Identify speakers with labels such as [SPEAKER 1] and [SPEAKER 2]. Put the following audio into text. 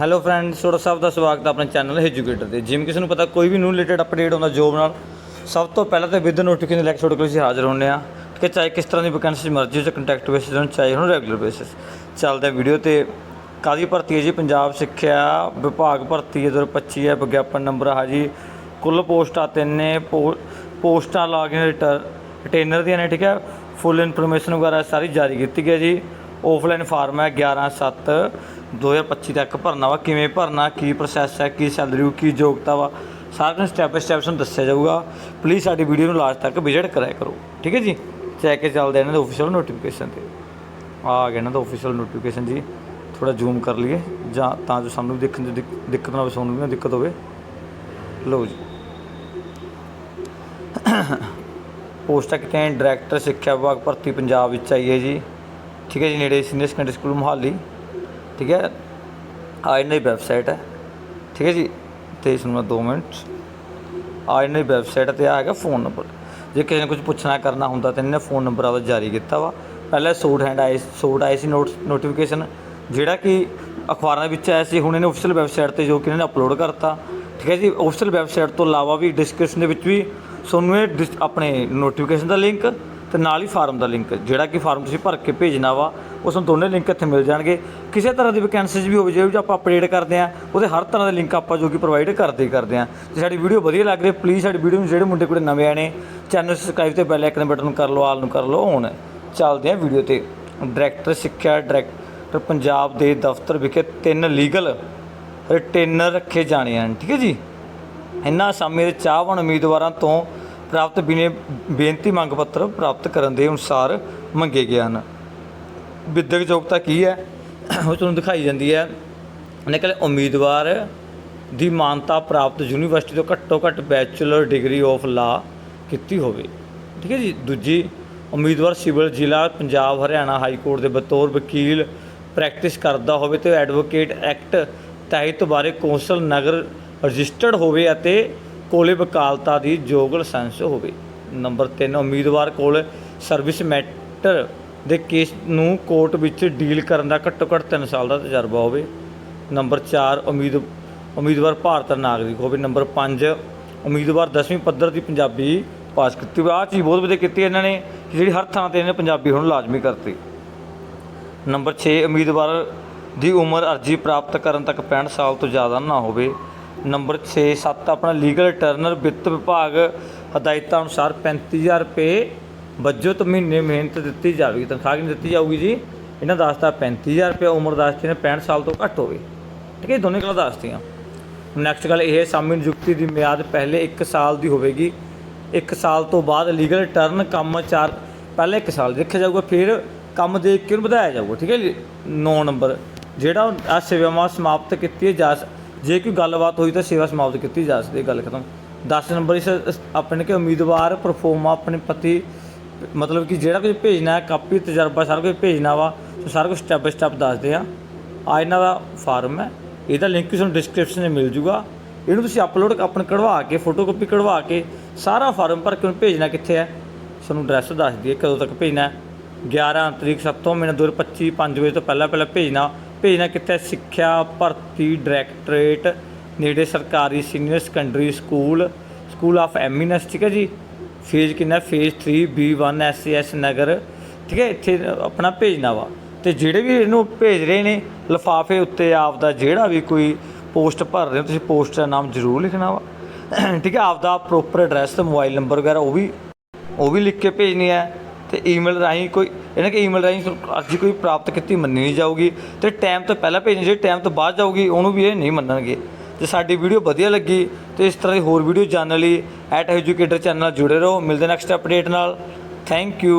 [SPEAKER 1] Hello friends ਤੁਹਾਡਾ ਸਭ ਦਾ ਸਵਾਗਤ ਹੈ ਆਪਣੇ ਚੈਨਲ ਐਜੂਕੇਟਰ ਤੇ। ਜਿਵੇਂ ਕਿਸੇ ਨੂੰ ਪਤਾ, ਕੋਈ ਵੀ ਨਿਊ ਰਿਲੇਟਡ ਅਪਡੇਟ ਹੁੰਦਾ ਜੋਬ ਨਾਲ, ਸਭ ਤੋਂ ਪਹਿਲਾਂ ਤਾਂ ਵਿਦ ਨੋਟੀਫਿਕੇਸ਼ਨ ਲੈ ਕੇ ਛੋਟੇ ਕੋਲ ਅਸੀਂ ਹਾਜ਼ਰ ਹੁੰਦੇ ਆ ਕਿ ਚਾਹੇ ਕਿਸ ਤਰ੍ਹਾਂ ਦੀ ਵੈਕੈਂਸੀ ਮਰਜ਼ੀ ਹੋ ਕੰਟੈਕਟ ਬੇਸਿਸ ਹੋਣ, ਚਾਹੇ ਹੁਣ ਰੈਗੂਲਰ ਬੇਸਿਸ ਚੱਲਦਾ ਵੀਡੀਓ ਤੇ। ਕਾਦੀ ਭਰਤੀ ਹੈ ਜੀ? ਪੰਜਾਬ ਸਿੱਖਿਆ ਵਿਭਾਗ ਭਰਤੀ ਹੈ 2025 ਹੈ, ਵਿਗਿਆਪਨ ਨੰਬਰ ਆ ਜੀ। ਕੁੱਲ ਪੋਸਟਾਂ ਤਿੰਨ ਨੇ, ਪੋ- ਪੋਸਟਾਂ ਲਾਗਿਨ ਰਿਟੇਨਰ ਦੀਆਂ ਨੇ, ਠੀਕ ਹੈ? ਫੁੱਲ ਇਨਫੋਰਮੇਸ਼ਨ ਵਗੈਰਾ ਸਾਰੀ ਜਾਰੀ ਕੀਤੀ ਗਈ ਜੀ। ਆਫਲਾਈਨ ਫਾਰਮ ਹੈ 11 7 2025 ਤੱਕ ਭਰਨਾ ਵਾ, ਕਿਵੇਂ ਭਰਨਾ, ਕੀ ਪ੍ਰੋਸੈਸ ਹੈ ਕੀ ਸੈਲਰੀ ਕੀ ਯੋਗਤਾ ਵਾ ਸਾਰਾ ਕੁਝ ਸਟੈਪ ਬਾਈ ਸਟੈਪ ਤੁਹਾਨੂੰ ਦੱਸਿਆ ਜਾਊਗਾ। ਪਲੀਜ਼ ਸਾਡੀ ਵੀਡੀਓ ਨੂੰ ਲਾਸਟ ਤੱਕ ਵਿਜ਼ਿਟ ਕਰਿਆ ਕਰੋ। ਠੀਕ ਹੈ ਜੀ? ਚੈੱਕ ਕੇ ਚੱਲਦੇ ਇਹਨਾਂ ਦੇ ਆਫੀਸ਼ੀਅਲ ਨੋਟੀਫਿਕੇਸ਼ਨ ਤੇ। ਆ ਗਿਆ ਇਹਨਾਂ ਦਾ ਆਫੀਸ਼ੀਅਲ ਨੋਟੀਫਿਕੇਸ਼ਨ ਜੀ। ਥੋੜਾ ਜ਼ੂਮ ਕਰ ਲਈਏ, ਜਾਂ ਤਾਂ ਜੋ ਸਾਨੂੰ ਦੇਖਣ 'ਚ ਦਿੱਕਤ ਨਾ ਹੋਵੇ ਸਾਨੂੰ ਵੀ ਨਾ ਦਿੱਕਤ ਹੋਵੇ। ਲਓ ਜੀ। ਪੋਸਟਾਂ ਕਿਤੇ ਡਾਇਰੈਕਟਰ ਸਿੱਖਿਆ ਵਿਭਾਗ ਭਰਤੀ ਪੰਜਾਬ ਵਿੱਚ ਆਈ ਹੈ ਜੀ। ਠੀਕ ਹੈ ਜੀ, ਨੇੜੇ ਸੀਨੀਅਰ ਸੈਕੰਡਰੀ ਸਕੂਲ ਮੁਹਾਲੀ। ਠੀਕ ਹੈ? ਆ ਇਹਨਾਂ ਦੀ ਵੈਬਸਾਈਟ ਹੈ। ਠੀਕ ਹੈ ਜੀ? ਤੇ ਇਸ ਨੂੰ ਮੈਂ 2 ਮਿੰਟ ਆ ਇਹਨਾਂ ਦੀ ਵੈਬਸਾਈਟ ਤੇ ਆ ਹੈਗਾ ਫੋਨ ਨੰਬਰ। ਜੇ ਕਿਸੇ ਨੇ ਕੁਝ ਪੁੱਛਣਾ ਕਰਨਾ ਹੁੰਦਾ ਤਾਂ ਇਹਨੇ ਫੋਨ ਨੰਬਰ ਆਵਾ ਜਾਰੀ ਕੀਤਾ ਵਾ। ਪਹਿਲਾਂ ਸੂਟ ਹੈਂਡ ਆਈ, ਸੂਟ ਆਈ ਸੀ ਨੋਟ ਨੋਟੀਫਿਕੇਸ਼ਨ ਜਿਹੜਾ ਕਿ ਅਖਬਾਰਾਂ ਵਿੱਚ ਆਇਆ ਸੀ, ਹੁਣ ਇਹਨੇ ਅਫੀਸ਼ੀਅਲ ਵੈਬਸਾਈਟ ਤੇ ਜੋ ਕਿ ਇਹਨਾਂ ਨੇ ਅਪਲੋਡ ਕਰਤਾ। ਠੀਕ ਹੈ ਜੀ? ਅਫੀਸ਼ੀਅਲ ਵੈਬਸਾਈਟ ਤੋਂ ਇਲਾਵਾ ਵੀ ਡਿਸਕ੍ਰਿਪਸ਼ਨ ਦੇ ਵਿੱਚ ਵੀ ਤੁਹਾਨੂੰ ਇਹ ਡਿਸ- ਆਪਣੇ ਨੋਟੀਫਿਕੇਸ਼ਨ ਦਾ ਲਿੰਕ ਤੇ ਨਾਲ ਹੀ ਫਾਰਮ ਦਾ ਲਿੰਕ ਜਿਹੜਾ ਕਿ ਫਾਰਮ ਤੁਸੀਂ ਭਰ ਕੇ ਭੇਜਣਾ ਵਾ ਉਸ ਨੂੰ ਦੋਨੇ ਲਿੰਕ ਇੱਥੇ ਮਿਲ ਜਾਣਗੇ। ਕਿਸੇ ਤਰ੍ਹਾਂ ਦੀ ਵੈਕੈਂਸੀਜ਼ ਵੀ ਹੋਵੇ, ਜੇ ਵੀ ਆਪਾਂ ਅਪਡੇਟ ਕਰਦੇ ਆ ਉਹਦੇ ਹਰ ਤਰ੍ਹਾਂ ਦੇ ਲਿੰਕ ਆਪਾਂ ਜੋ ਕਿ ਪ੍ਰੋਵਾਈਡ ਕਰਦੇ ਕਰਦੇ ਆ ਜੇ ਸਾਡੀ ਵੀਡੀਓ ਵਧੀਆ ਲੱਗ ਰਹੀ ਪਲੀਜ਼ ਸਾਡੀ ਵੀਡੀਓ ਨੂੰ ਜਿਹੜੇ ਮੁੰਡੇ ਕੁੜੇ ਨਵੇਂ ਆਏ ਨੇ ਚੈਨਲ ਸਬਸਕ੍ਰਾਈਬ ਤੇ ਬੈਲ ਆਈਕਨ ਬਟਨ ਕਰ ਲਓ, ਆਲ ਨੂੰ ਕਰ ਲਓ, ਹੁਣ ਚੱਲਦੇ ਆ ਵੀਡੀਓ ਤੇ। ਡਾਇਰੈਕਟਰ ਸਿੱਖਿਆ ਡਾਇਰੈਕਟਰ ਪੰਜਾਬ ਦੇ ਦਫ਼ਤਰ ਵਿਖੇ ਤਿੰਨ ਲੀਗਲ ਰਿਟੇਨਰ ਰੱਖੇ ਜਾਣੇ ਹਨ, ਠੀਕ ਹੈ ਜੀ? ਇਹਨਾਂ ਅਸਾਮੀ ਦੇ ਚਾਹਵਾਨ ਉਮੀਦਵਾਰਾਂ ਤੋਂ ਪ੍ਰਾਪਤ ਬਿਨੇ ਬੇਨਤੀ ਮੰਗ ਪੱਤਰ ਪ੍ਰਾਪਤ ਕਰਨ ਦੇ ਅਨੁਸਾਰ ਮੰਗੇ ਗਏ ਹਨ। ਵਿਦਿਅਕ ਯੋਗਤਾ ਕੀ ਹੈ? ਉਹ ਤੁਹਾਨੂੰ ਦਿਖਾਈ ਜਾਂਦੀ ਹੈ। ਉਹਨੇ ਉਮੀਦਵਾਰ ਦੀ ਮਾਨਤਾ ਪ੍ਰਾਪਤ ਯੂਨੀਵਰਸਿਟੀ ਤੋਂ ਘੱਟੋ ਘੱਟ ਬੈਚਲਰ ਡਿਗਰੀ ਆਫ ਲਾ ਕੀਤੀ ਹੋਵੇ। ਠੀਕ ਹੈ ਜੀ? ਦੂਜੀ, ਉਮੀਦਵਾਰ ਸਿਵਲ ਜ਼ਿਲ੍ਹਾ ਪੰਜਾਬ, ਹਰਿਆਣਾ ਹਾਈ ਕੋਰਟ ਦੇ ਬਤੌਰ ਵਕੀਲ ਪ੍ਰੈਕਟਿਸ ਕਰਦਾ ਹੋਵੇ ਤੇ ਐਡਵੋਕੇਟ ਐਕਟ ਤਹਿਤ ਬਾਰੇ ਕੌਂਸਲ ਨਗਰ ਰਜਿਸਟਰਡ ਹੋਵੇ ਅਤੇ ਕੋਲੇ ਵਕਾਲਤਾ ਦੀ ਯੋਗ ਲਾਇਸੈਂਸ ਹੋਵੇ। ਨੰਬਰ 3 ਉਮੀਦਵਾਰ ਕੋਲ ਸਰਵਿਸ ਮੈਟਰ ਦੇ ਕੇਸ ਨੂੰ ਕੋਰਟ ਵਿੱਚ ਡੀਲ ਕਰਨ ਦਾ ਘੱਟੋ ਘੱਟ 3 ਸਾਲ ਦਾ ਤਜਰਬਾ ਹੋਵੇ। ਨੰਬਰ 4 ਉਮੀਦ, ਉਮੀਦਵਾਰ ਭਾਰਤ ਦਾ ਨਾਗਰਿਕ ਹੋਵੇ। ਨੰਬਰ 5 ਉਮੀਦਵਾਰ 10ਵੀਂ ਪੱਧਰ ਦੀ ਪੰਜਾਬੀ ਪਾਸ ਕੀਤੀ ਹੋਵੇ। ਆਹ ਚੀਜ਼ ਬਹੁਤ ਵਧੀਆ ਕੀਤੀ ਇਹਨਾਂ ਨੇ ਜਿਹੜੀ ਹਰ ਥਾਂ ਤੇ ਇਹਨੇ ਪੰਜਾਬੀ ਹੁਣ ਲਾਜ਼ਮੀ ਕਰਤੀ। ਨੰਬਰ 6 ਉਮੀਦਵਾਰ ਦੀ ਉਮਰ ਅਰਜੀ ਪ੍ਰਾਪਤ ਕਰਨ ਤੱਕ 65 ਸਾਲ ਤੋਂ ਜ਼ਿਆਦਾ ਨਾ ਹੋਵੇ। ਨੰਬਰ 6 7 ਆਪਣਾ ਲੀਗਲ ਟਰਨਰ ਵਿੱਤ ਵਿਭਾਗ ਹਦਾਇਤਾਂ ਅਨੁਸਾਰ 35000 ਰੁਪਏ ਬਜਟ ਮਹੀਨੇ ਮਿਹਨਤ ਦਿੱਤੀ ਜਾਵੇਗੀ, ਤਨਖਾਹ ਕਿੰਨੀ ਦਿੱਤੀ ਜਾਊਗੀ ਜੀ? ਇਹਨਾਂ ਦੱਸਤਾ 35000 ਰੁਪਏ ਉਮਰ ਦੱਸਤੀ ਨੇ 65 ਸਾਲ ਤੋਂ ਘੱਟ ਹੋਵੇ। ਠੀਕ ਹੈ ਇਹ ਦੋਨੇ ਗੱਲਾਂ ਦੱਸਤੀਆਂ ਨੈਕਸਟ ਗੱਲ ਇਹ ਹੈ, ਸਾਮੀ ਨਿਯੁਕਤੀ ਦੀ ਮਿਆਦ ਪਹਿਲੇ 1 ਸਾਲ ਦੀ ਹੋਵੇਗੀ। 1 ਸਾਲ ਤੋਂ ਬਾਅਦ ਲੀਗਲ ਟਰਨ ਕੰਮ ਚਾਰ, ਪਹਿਲੇ 1 ਸਾਲ ਦੇਖਿਆ ਜਾਊਗਾ, ਫਿਰ ਕੰਮ ਦੇਖ ਕੇ ਉਹਨੂੰ ਵਧਾਇਆ ਜਾਊਗਾ। ਠੀਕ ਹੈ ਜੀ 9 ਨੰਬਰ। ਜਿਹੜਾ ਆ ਸੇਵਾਵਾਂ ਸਮਾਪਤ ਕੀਤੀ ਜਾ ਸ- ਜੇ ਕੋਈ ਗੱਲਬਾਤ ਹੋਈ ਤਾਂ ਸੇਵਾ ਸਮਾਪਤ ਕੀਤੀ ਜਾ ਸਕਦੀ ਗੱਲ ਖਤਮ। 10 ਨੰਬਰ ਇਸ ਆਪਣੇ ਕਿ ਉਮੀਦਵਾਰ ਪਰਫੋਰਮਾ ਆਪਣੇ ਪਤੀ ਮਤਲਬ ਕਿ ਜਿਹੜਾ ਕੁਝ ਭੇਜਣਾ ਹੈ, ਕਾਪੀ, ਤਜਰਬਾ, ਸਾਰਾ ਕੁਝ ਭੇਜਣਾ ਵਾ ਸੋ ਸਾਰਾ ਕੁਝ ਸਟੈਪ ਬਾਈ ਸਟੈਪ ਦੱਸਦੇ ਆ। ਆ ਇਹਨਾਂ ਦਾ ਫਾਰਮ ਹੈ। ਇਹਦਾ ਲਿੰਕ ਤੁਹਾਨੂੰ ਡਿਸਕ੍ਰਿਪਸ਼ਨ 'ਚ ਮਿਲ ਜੂਗਾ। ਇਹਨੂੰ ਤੁਸੀਂ ਅਪਲੋਡ ਆਪਣੇ ਕਢਵਾ ਕੇ ਫੋਟੋਕਾਪੀ ਕਢਵਾ ਕੇ, ਸਾਰਾ ਫਾਰਮ ਭਰ ਕੇ ਉਹਨੂੰ ਭੇਜਣਾ ਕਿੱਥੇ ਹੈ? ਤੁਹਾਨੂੰ ਐਡਰੈਸ ਦੱਸ ਦਈਏ ਕਦੋਂ ਤੱਕ ਭੇਜਣਾ ਹੈ। 11 ਤਰੀਕ 7 ਮਹੀਨਾ 2025 5 ਵਜੇ ਤੋਂ ਪਹਿਲਾਂ ਪਹਿਲਾਂ ਭੇਜਣਾ। ਭੇਜਣਾ ਕਿੱਥੇ? ਸਿੱਖਿਆ, ਭਰਤੀ ਡਾਇਰੈਕਟੋਰੇਟ ਨੇੜੇ ਸਰਕਾਰੀ senior secondary school school of eminence ਠੀਕ ਹੈ ਜੀ? ਫੇਜ਼ ਕਿੰਨਾ? Phase 3 B1 S Nagar. ਠੀਕ ਹੈ, ਇੱਥੇ ਆਪਣਾ ਭੇਜਣਾ ਵਾ। ਤੇ ਜਿਹੜੇ ਵੀ ਇਹਨੂੰ ਭੇਜ ਰਹੇ ਨੇ, ਲਿਫਾਫੇ ਉੱਤੇ ਆਪ ਦਾ ਜਿਹੜਾ ਵੀ ਕੋਈ ਪੋਸਟ ਭਰ ਰਹੇ ਹੋ, ਤੁਸੀਂ ਪੋਸਟ ਦਾ ਨਾਮ ਜ਼ਰੂਰ ਲਿਖਣਾ ਵਾ। ਠੀਕ ਹੈ ਆਪ ਦਾ ਪ੍ਰੋਪਰ ਐਡਰੈਸ ਤੇ ਮੋਬਾਈਲ ਨੰਬਰ ਵਗੈਰਾ ਉਹ ਵੀ ਉਹ ਵੀ ਲਿਖ ਕੇ ਭੇਜਣੀ ਹੈ। ਤੇ ਈਮੇਲ ਰਾਹੀਂ ਕੋਈ, ਇਹਨਾਂ ਕਿ ਈਮੇਲ ਰਾਹੀਂ ਅਰਜੀ ਕੋਈ ਪ੍ਰਾਪਤ ਕੀਤੀ ਮੰਨੀ ਨਹੀਂ ਜਾਊਗੀ। ਤੇ ਟਾਈਮ ਤੋਂ ਪਹਿਲਾਂ ਭੇਜਣੀ ਜਿਹੜੀ ਟਾਈਮ ਤੋਂ ਬਾਅਦ ਜਾਊਗੀ, ਉਹਨੂੰ ਵੀ ਇਹ ਨਹੀਂ ਮੰਨਣਗੇ। ਜੇ ਸਾਡੀ ਵੀਡੀਓ ਵਧੀਆ ਲੱਗੀ ਤੇ ਇਸ ਤਰ੍ਹਾਂ ਦੀ ਹੋਰ ਵੀਡੀਓ ਜਾਣਨ ਲਈ ਐਟ ਐਜੂਕੇਟਰ ਚੈਨਲ ਨਾਲ ਜੁੜੇ ਰਹੋ। ਮਿਲਦੇ ਨੈਕਸਟ ਅਪਡੇਟ ਨਾਲ। Thank you